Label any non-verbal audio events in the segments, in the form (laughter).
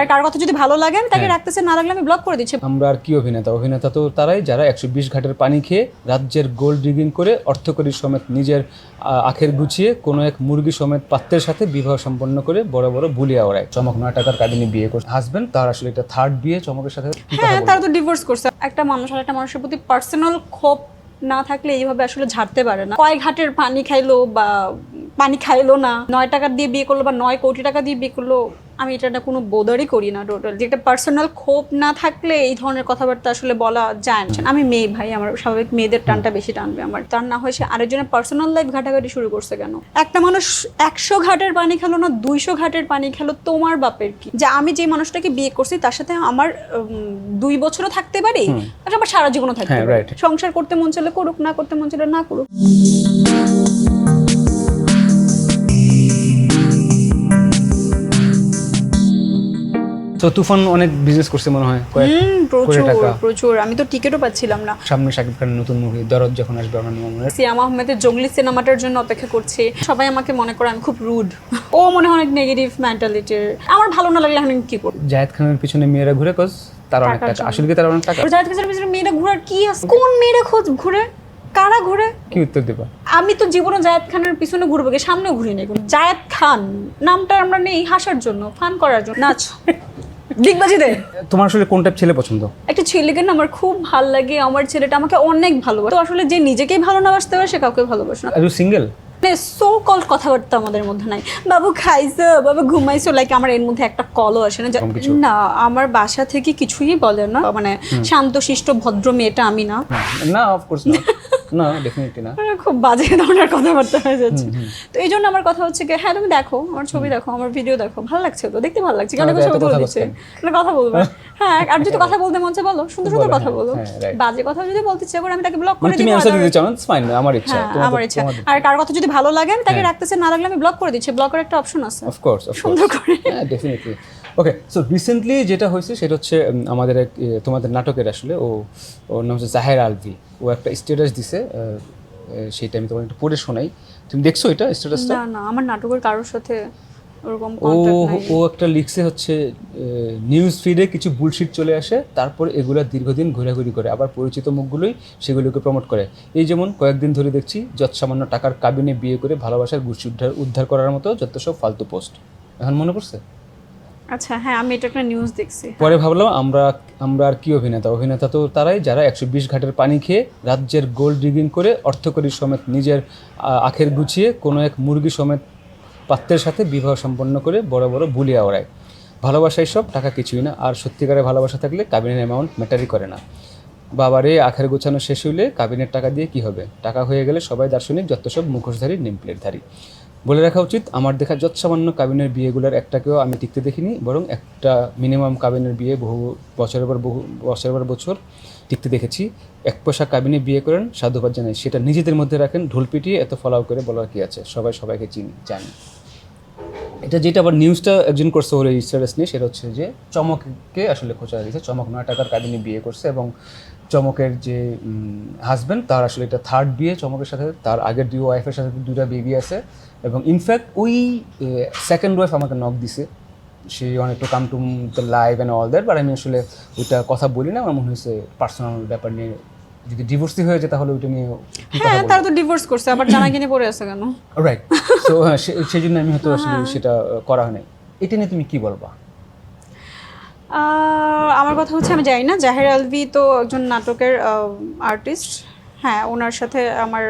আর কার কথা যদি ভালো লাগে আমি তাকে হ্যাঁ। রাখতেছে না লাগলে আমি ব্লক করে দিচ্ছি। আমরা আর কি অভিনেতা? অভিনেতা তো তারাই যারা একশো বিশ ঘাটের পানি খেয়ে রাজ্যের গোল্ড ডিগিং করে অর্থকরী সমেত নিজের আখের গুছিয়ে কোনো এক মুরগি সমেত পাত্রের সাথে বিবাহ সম্পন্ন করে বড় বড় বুলিয়া ওড়ায় চমক নয় টাকার কাবিনী বিয়ে করছে হাজবেন্ড তার আসলে এটা থার্ড বিয়ে চমকের সাথে হ্যাঁ তারা তো ডিভোর্স করছে। একটা মানুষ আর একটা মানুষের প্রতি পার্সোনাল ক্ষোভ না থাকলে এইভাবে আসলে ঝাড়তে পারে না। কয় ঘাটের পানি খাইলো বা পানি খাইলো না নয় টাকা দিয়ে বিয়ে করল বা নয় কোটি টাকা দিয়ে বিয়ে করল আমি এটা না কোনো বোদারই করি না টোটাল যে একটা পার্সোনাল ক্ষোভ না থাকলে এই ধরনের কথাবার্তা আসলে বলা যায় না। আমি মেয়ে ভাই আমার স্বাভাবিক মেয়েদের টানটা বেশি টানবে আমার। তার না হয় সে আরেকজনের পার্সোনাল লাইফ ঘাটাঘাটি শুরু করছে কেন? একটা মানুষ একশো ঘাটের পানি খেলো না দুইশো ঘাটের পানি খেলো তোমার বাপের কি? যে আমি যে মানুষটাকে বিয়ে করছি তার সাথে আমার দুই বছরও থাকতে পারি আর আমার সারা জীবনও থাকতে হ্যাঁ, পারি। সংসার করতে মন চলে করুক না করতে মন চলে না করুক। তো তুফান অনেক বিজনেস করছে মনে হয় কয়েক প্রচুর প্রচুর। আমি তো টিকিটও পাচ্ছিলাম না। সামনে শাকিব খানের নতুন মুভি দরদ যখন আসবে আমার মনে হয়। সিয়াম আহমেদের জঙ্গলি সিনেমাটার জন্য অপেক্ষা করছি। সবাই আমাকে মনে করে আমি খুব রুড ও মনে হয় অনেক নেগেটিভ মেন্টালিটির আমার ভালো না লাগলে আমি কি করব? জায়েদ খানের পিছনে মেয়েরা ঘুরে কজ তার অনেক টাকা। আসলে কি তার অনেক টাকা? জাহিদ খানের পিছনে মেয়েরা ঘোরার কি আছে? কোন মেয়েরা খোঁজ? ঘুরে? কারা ঘুরে? কি উত্তর দেবা? আমি তো জীবনে জায়েদ খানের পিছনে ঘুরবো কি সামনেও ঘুরি নাই জায়েদ খান নামটা আমরা নেই হাসার জন্য ফান করার জন্য। নাচ। দিগবাজি দে তোমার আসলে কোন টাইপ ছেলে পছন্দ? একটা ছেলেকে না আমার খুব ভালো লাগে আমার ছেলেটা আমাকে অনেক ভালোবাসে। তো আসলে যে নিজেকেই ভালো না বাসতে পারে সে কাউকে ভালোবাসে না। আর সিঙ্গেল মানে সো কল কথাবার্তা আমাদের মধ্যে নাই। বাবু খাইছো বাবু ঘুমাইছো লাইক আমার এর মধ্যে একটা কলও আসে না? না আমার বাসা থেকে কিছুই বলে না। মানে শান্ত শিষ্ট ভদ্র মেয়েটা আমি না। না অফকোর্স না (laughs) না ডেফিনেটলি না। মানে খুব বাজে ধরনের কথাবার্তা হয়ে যাচ্ছে। তো এই জন্য আমার কথা হচ্ছে কি হ্যাঁ তুমি দেখো আমার ছবি দেখো আমার ভিডিও দেখো ভালো লাগছে তো দেখতে ভালো লাগছে কেন ছবি তুলে কথা দিচ্ছে? কথা বলব। (laughs) হ্যাঁ আর যদি কথা বলতে মন চায় বলো সুন্দর সুন্দর কথা হ্যাঁ, বলো। হ্যাঁ, বাজে কথা যদি বলতে ইচ্ছে করে আমি তাকে ব্লক মানে করে তুমি দিব অ্যান্সার দিতে চাও না ফাইন আমার ইচ্ছা। হ্যাঁ আমার ইচ্ছা। আর কার কথা যদি ভালো লাগে আমি তাকে রাখতেছে না লাগলে আমি ব্লক করে দিচ্ছি ব্লকের একটা অপশন আছে। অফকোর্স সুন্দর করে। হ্যাঁ ডেফিনেটলি ওকে সো রিসেন্টলি যেটা হয়েছে সেটা হচ্ছে আমাদের এক তোমাদের নাটকের আসলে ও ওর নাম হচ্ছে জাহের আলভি। ও একটা স্ট্যাটাস দিছে সেইটা আমি তোমাকে একটু পড়ে শোনাই। তুমি দেখছ এটা স্ট্যাটাসটা না না আমার নাটকের কারোর সাথে ওরকম ও ও একটা লিখছে হচ্ছে নিউজ ফিডে কিছু বুলশিট চলে আসে তারপর এগুলা দীর্ঘদিন ঘোরাঘুরি করে। আবার পরিচিত মুখগুলোই সেগুলোকে প্রমোট করে। এই যেমন কয়েকদিন ধরে দেখছি যত সামান্য টাকার কাবিনে বিয়ে করে ভালোবাসার গুছি উদ্ধার উদ্ধার করার মতো যত সব ফালতু পোস্ট এখন মনে পড়ছে? আচ্ছা হ্যাঁ আমি এটা একটা নিউজ দেখছি। পরে ভাবলাম আমরা আমরা আর কি অভিনেতা? অভিনেতা তো তারাই, যারা একশো বিশ ঘাটের পানি খেয়ে রাজ্যের গোল্ড ডিগিং করে অর্থকরী সমেত নিজের আখের গুছিয়ে কোনো এক মুরগি সমেত পাত্রের সাথে বিবাহ সম্পন্ন করে বড় বড় বুলিয়া ওড়ায় ভালোবাসাই সব, টাকা কিছুই না। আর সত্যিকারের ভালোবাসা থাকলে কাবিনের অ্যামাউন্ট ম্যাটারই করে না। বাবারে, আখের গোছানো শেষ হইলে কাবিনের টাকা দিয়ে কি হবে? টাকা হয়ে গেলে সবাই দার্শনিক, যত সব মুখোশধারী নেম প্লেটধারী বলে রাখা উচিত, আমার দেখা যত সামান্য কাবিনের বিয়েগুলোর একটাকেও আমি টিকতে দেখিনি, বরং একটা মিনিমাম কাবিনের বিয়ে বহু বছরের পর বহু, বছরের পর বছর টিকতে দেখেছি। এক পয়সা কাবিনে বিয়ে করেন, সাধুবাদ জানাই। সেটা নিজেদের মধ্যে রাখেন, ঢোল পিটিয়ে এত ফলাও করে বলার কি আছে? সবাই সবাইকে চিনি, জানি। এটা যেটা আবার নিউজটা একজন করছে ওর স্ট্যাটাস নিয়ে, সেটা হচ্ছে যে চমককে আসলে খোঁচা দিয়েছে। চমক নয় টাকার কাবিনে বিয়ে করছে এবং চমকের যে হাজব্যান্ড তার আসলে এটা থার্ড বিয়ে চমকের সাথে তার আগের দুই ওয়াইফের সাথে দুইটা বেবি আছে। এবং ইনফ্যাক্ট ওই সেকেন্ড ওয়াইফ আমাকে নক দিছে। সে অনেক to come to the live and all that but আমি আসলে ওইটা কথা বলি না আমার মনে হয়েছে পার্সোনাল ব্যাপার নিয়ে যদি ডিভোর্সই হয়ে যায় তাহলে ওইটা নিয়ে হ্যাঁ তারা তো ডিভোর্স করছে আবার (coughs) জানা কিনে পড়ে আছে কেন? রাইট সো হ্যাঁ সেই জন্য আমি হয়তো আসলে সেটা করা হয় নাই। এটা নিয়ে তুমি কি বলবা? আমার কথা হচ্ছে আমি জানি না। জাহের আলভি তো একজন নাটকের আর্টিস্ট হ্যাঁ ওনার সাথে আমার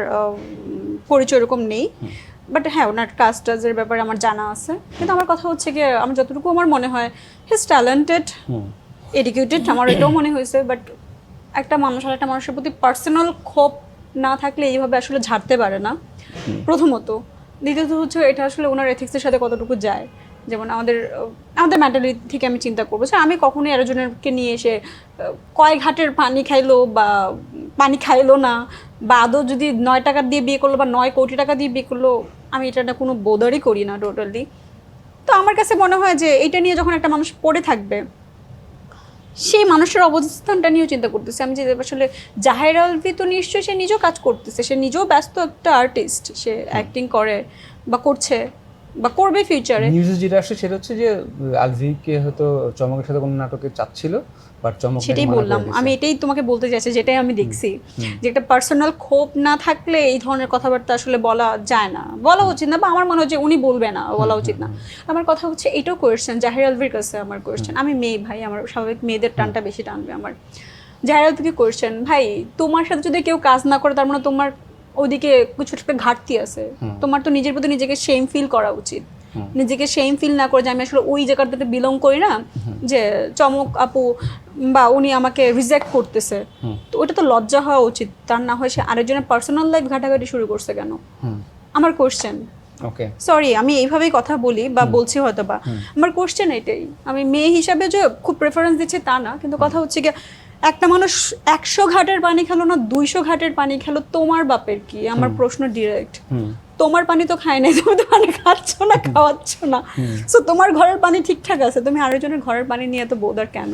পরিচয় এরকম নেই। বাট হ্যাঁ ওনার কাজ টাজের ব্যাপারে আমার জানা আছে। কিন্তু আমার কথা হচ্ছে কি আমার যতটুকু আমার মনে হয় হিজ ট্যালেন্টেড এডুকেটেড আমার এটাও মনে হয়েছে। বাট একটা মানুষ আর একটা মানুষের প্রতি পার্সোনাল ক্ষোভ না থাকলে এইভাবে আসলে ঝাড়তে পারে না। প্রথমত। দ্বিতীয়ত হচ্ছে এটা আসলে ওনার এথিক্সের সাথে কতটুকু যায়। যেমন আমাদের আমাদের মেন্টালিটি থেকে আমি চিন্তা করব যে আমি কখনোই আরেকজনেরকে নিয়ে এসে কয় ঘাটের পানি খাইলো বা পানি খাইলো না, বা আদৌ যদি নয় টাকা দিয়ে বিয়ে করল বা নয় কোটি টাকা দিয়ে বিয়ে করল, আমি এটা না কোনো বোদারই করি না টোটালি তো আমার কাছে মনে হয় যে এটা নিয়ে যখন একটা মানুষ পড়ে থাকবে, সেই মানুষের অবস্থানটা নিয়েও চিন্তা করতেছে। আমি যে আসলে জাহের আলভি তো নিশ্চয়ই সে নিজেও কাজ করতেছে, সে নিজেও ব্যস্ত একটা আর্টিস্ট সে অ্যাক্টিং করে বা করছে। বা করবে ফিউচারে নিউজে যেটা আসছে সেটা হচ্ছে যে আলভিকে হয়তো চমকের সাথে কোনো নাটকে চাচ্ছিল বাট চমক সেটাই বললাম। আমি এটাই তোমাকে বলতে চাইছি যেটাই আমি দেখছি যে একটা পার্সোনাল ক্ষোভ না থাকলে এই ধরনের কথাবার্তা আসলে বলা যায় না। বলা উচিত না বা আমার মনে হয় যে উনি বলবে না বলা উচিত না। আমার কথা হচ্ছে এটাও কোয়েশ্চেন জাহির আলভির কাছে আমার কোয়েশ্চেন আমি মেয়ে ভাই আমার স্বাভাবিক মেয়েদের টানটা বেশি টানবে আমার। জাহির আলভিকে কোয়েশ্চেন ভাই তোমার সাথে যদি কেউ কাজ না করে তার মানে তোমার ওদিকে কিছু একটা ঘাটতি আছে। তোমার তো নিজের প্রতি নিজেকে সেম ফিল করা উচিত। নিজেকে সেম ফিল না করে যে আমি আসলে ওই জায়গাটাতে বিলং করি না যে চমক আপু বা উনি আমাকে রিজেক্ট করতেছে। তো ওটা তো লজ্জা হওয়া উচিত। তার না হয় সে আরেকজনের পার্সোনাল লাইফ ঘাটাঘাটি শুরু করছে কেন? আমার কোশ্চেন ওকে সরি আমি এইভাবেই কথা বলি বা বলছি হয়তো বা আমার কোশ্চেন এটাই। আমি মেয়ে হিসাবে যে খুব প্রেফারেন্স দিচ্ছি তা না কিন্তু কথা হচ্ছে কি একটা মানুষ একশো ঘাটের পানি খেলো না দুইশো ঘাটের পানি খেলো তোমার বাপের কি? আমার প্রশ্ন ডিরেক্ট তোমার পানি তো খায় নাই তুমি তো পানি খাচ্ছ না খাওয়াচ্ছ না। সো তোমার ঘরের পানি ঠিকঠাক আছে তুমি আরেকজনের ঘরের পানি নিয়ে তো বোধার কেন?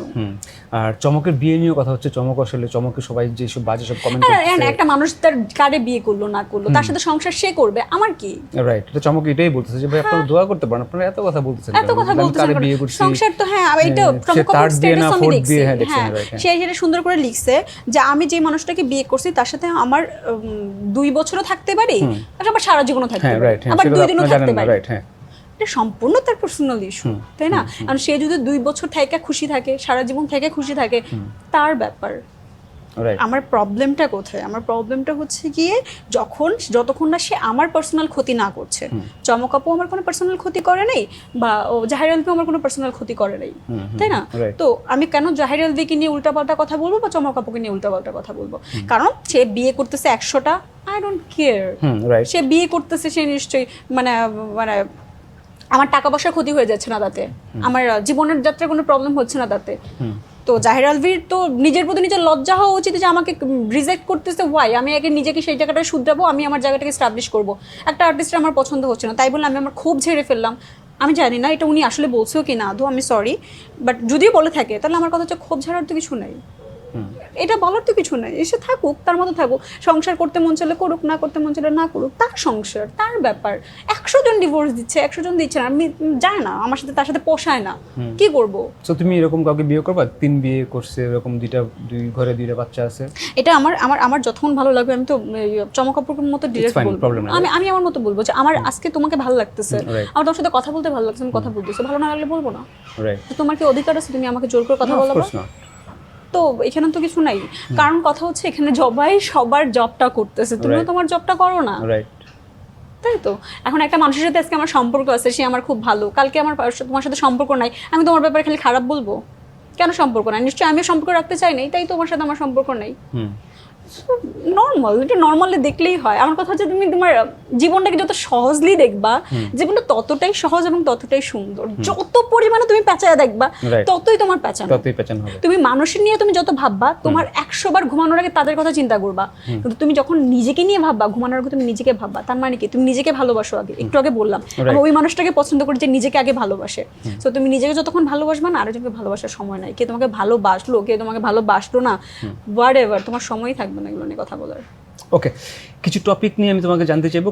আর চমকের বিয়ে নিয়েও কথা হচ্ছে চমক আসলে চমকের সবাই যেসব বাজে সব কমেন্ট হ্যাঁ, হ্যাঁ, একটা মানুষ তার কারে বিয়ে করল না করল তার সাথে সংসার সে করবে আমার কি? রাইট এটা চমক এটাই বলতেছে যে ভাই আপনারা দোয়া করতে পারেন আপনারা এত কথা বলতেছেন হ্যাঁ। এত কথা বলতেছেন কারে বিয়ে করছি? সংসার তো হ্যাঁ এটা হ্যাঁ, সে প্রমুখ third দিয়ে না দেখছি। দিয়ে, হ্যাঁ, দেখছেন, হ্যাঁ হ্যাঁ। সে সেটা সুন্দর করে লিখছে যে আমি যে মানুষটাকে বিয়ে করছি তার সাথে আমার দুই বছরও থাকতে পারি আর আমার সারা থাকতে হ্যাঁ পারি। হ্যাঁ আবার দুই দিনও থাকতে পারি। হ্যাঁ। এটা সম্পূর্ণ তার পার্সোনাল ইস্যু তাই না? আর সে যদি দুই বছর থেকে খুশি থাকে সারা জীবন থেকে খুশি থাকে তার ব্যাপার। আমার প্রবলেমটা কোথায়? আমার প্রবলেমটা হচ্ছে গিয়ে যখন যতক্ষণ না সে আমার পার্সোনাল ক্ষতি না করছে চমক আপু আমার কোনো পার্সোনাল ক্ষতি করে নাই বা ও জাহির আলভি আমার কোনো পার্সোনাল ক্ষতি করে নাই তাই না? তো আমি কেন জাহির আলভিকে নিয়ে উল্টাপাল্টা কথা বলব বা চমক আপুকে নিয়ে উল্টাপাল্টা কথা বলব? কারণ সে বিয়ে করতেছে একশোটা আই ডোন্ট কেয়ার রাইট সে বিয়ে করতেছে সে নিশ্চয়ই মানে মানে আমার টাকা পয়সার ক্ষতি হয়ে যাচ্ছে না তাতে। আমার জীবনের যাত্রায় কোনো প্রবলেম হচ্ছে না তাতে। তো জাহির আলভির তো নিজের প্রতি নিজের লজ্জা হওয়া উচিত যে আমাকে রিজেক্ট করতেছে ওয়াই আমি আগে নিজেকে সেই জায়গাটা শুধরাবো আমি আমার জায়গাটাকে স্টাবলিশ করব। একটা আর্টিস্টের আমার পছন্দ হচ্ছে না তাই বলে আমি আমার খুব ঝেড়ে ফেললাম। আমি জানি না এটা উনি আসলে বলছেও কি না আদৌ আমি সরি বাট যদিও বলে থাকে তাহলে আমার কথা হচ্ছে ক্ষোভ ঝাড়ার তো কিছু নেই। এটা বলার তো কিছু নাই। এসে থাকুক তার মতো থাকুক। সংসার করতে মন চাইলে করুক না করতে মন চাইলে না করুক তার সংসার তার ব্যাপার। একশো জন ডিভোর্স দিচ্ছে একশো জন দিচ্ছে না আমি যায় না আমার সাথে তার সাথে পোষায় না। কি করব? সো তুমি এরকম কাউকে বিয়ে করবা? তিন বিয়ে করছে এরকম দুইটা দুই ঘরে দুইটা বাচ্চা আছে? এটা আমার আমার আমার যতক্ষণ ভালো লাগবে আমি তো চমকাপুর মতো ডিরেক্ট বলব। আমি আমি আমার মতো বলব যে আমার আজকে তোমাকে ভালো লাগতেছে। আমার তোমার সাথে কথা বলতে ভালো লাগছে আমি কথা বলতেছে। ভালো না লাগলে বলব না। তো তোমার কি অধিকার আছে? তুমি আমাকে জোর করে কথা বলব? না তো এখানে তো কিছু নাই। কারণ কথা হচ্ছে এখানে জবাই সবার জবটা করতেছে। তুমিও তোমার জবটা করো না। তাই তো? এখন একটা মানুষের সাথে আজকে আমার সম্পর্ক আছে সে আমার খুব ভালো। কালকে আমার তোমার সাথে সম্পর্ক নাই। আমি তোমার ব্যাপারে খালি খারাপ বলব? কেন সম্পর্ক নাই? নিশ্চয়ই আমিও সম্পর্ক রাখতে চাই নাই তাই তোমার সাথে আমার সম্পর্ক নাই। নর্মাল এটা নর্মালি দেখলেই হয়। আমার কথা হচ্ছে তুমি তোমার জীবনটাকে যত সহজলি দেখবা জীবনটা ততটাই সহজ এবং ততটাই সুন্দর। যত পরিমাণে তুমি পেঁচায় দেখবা ততই তোমার পেঁচানো। ততই পেছান হবে। তুমি মানুষের নিয়ে তুমি যত ভাববা তোমার একশো বার ঘুমানোর আগে তাদের কথা চিন্তা করবা। কিন্তু তুমি যখন নিজেকে নিয়ে ভাববা ঘুমানোর আগে তুমি নিজেকে ভাববা তার মানে কি? তুমি নিজেকে ভালোবাসো আগে। একটু আগে বললাম। আমি ওই মানুষটাকে পছন্দ করি যে নিজেকে আগে ভালোবাসে। তো তুমি নিজেকে যতক্ষণ ভালোবাসবা না আরেকজনকে ভালোবাসার সময় নাই। কে তোমাকে ভালোবাসলো কে তোমাকে ভালোবাসলো না হোয়াট এভার তোমার সময়ই থাকবে। এগুলো নিয়ে কথা বলার। ওকে কিছু টপিক নিয়ে আমি তোমাকে জানতে চাইব।